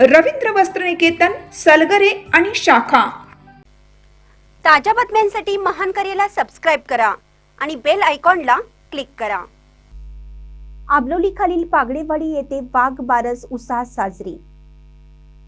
रवींद्र वस्त्रनिकेतन सलगरे आणि शाखा. ताज्या बातम्यांसाठी महान करेला सबस्क्राईब करा आणि बेल आयकॉनला क्लिक करा. आबलोली खालील पागडेवाडी येथे वाघ बारस उत्साहात साजरी.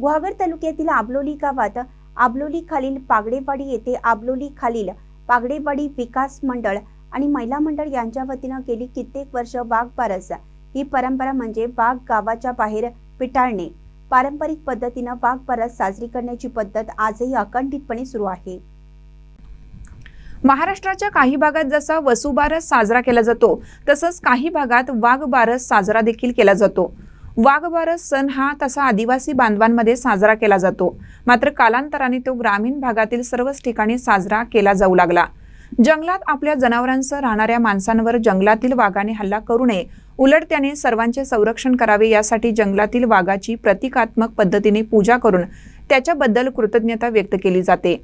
गुहागर तालुक्यातील आबलोली गावात आबलोली खालील पागडेवाडी येथे आबलोली खालील पागडेवाडी विकास मंडळ आणि महिला मंडळ यांच्या वतीनं गेली कित्येक वर्ष वाघ बारस. ही परंपरा म्हणजे वाघ गावाच्या बाहेर पिटाळणे. पारंपरिक पद्धतीनं वाघ बारस साजरी करण्याची पद्धत आजही अखंडितपणे सुरू आहे. महाराष्ट्राच्या काही भागात जसा वसुबारस साजरा केला जातो तसंच काही भागात वाघबारस साजरा देखील केला जातो. वाघबारस सण हा तसा आदिवासी बांधवांमध्ये साजरा केला जातो. मात्र कालांतराने तो ग्रामीण भागातील सर्वच ठिकाणी साजरा केला जाऊ लागला. जंगलात आपल्या जनावरांसह राहणाऱ्या माणसांवर जंगलातील वाघाने हल्ला करू नये. उलट त्याने सर्वांचे संरक्षण करावे यासाठी जंगलातील वाघाची प्रतिकात्मक पद्धतीने पूजा करून त्याच्याबद्दल कृतज्ञता व्यक्त केली जाते.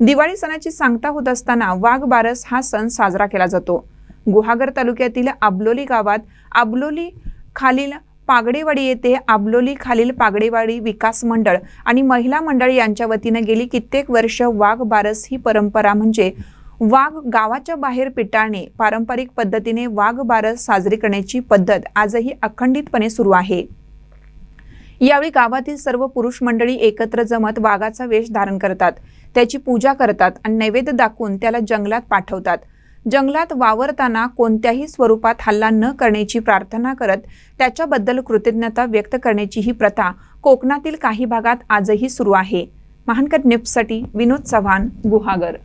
दिवाळी सणाची सांगता होत असताना वाघ बारस हा सण साजरा केला जातो. गुहागर तालुक्यातील आबलोली गावात आबलोली खालील पागडेवाडी येथे आबलोली खालील पागडेवाडी विकास मंडळ आणि महिला मंडळ यांच्या वतीनं गेली कित्येक वर्ष वाघ बारस ही परंपरा म्हणजे वाघ गावाच्या बाहेर पिटाळणे पारंपरिक पद्धतीने वाघ बारस साजरी करण्याची पद्धत आजही अखंडितपणे सुरू आहे. यावेळी गावातील सर्व पुरुष मंडळी एकत्र जमत वाघाचा वेश धारण करतात. त्याची पूजा करतात आणि नैवेद्य दाखवून त्याला जंगलात पाठवतात. जंगलात वावरताना कोणत्याही स्वरूपात हल्ला न करण्याची प्रार्थना करत त्याच्याबद्दल कृतज्ञता व्यक्त करण्याची ही प्रथा कोकणातील काही भागात आजही सुरू आहे. महानकर निप्ससाठी विनोद चव्हाण गुहागर.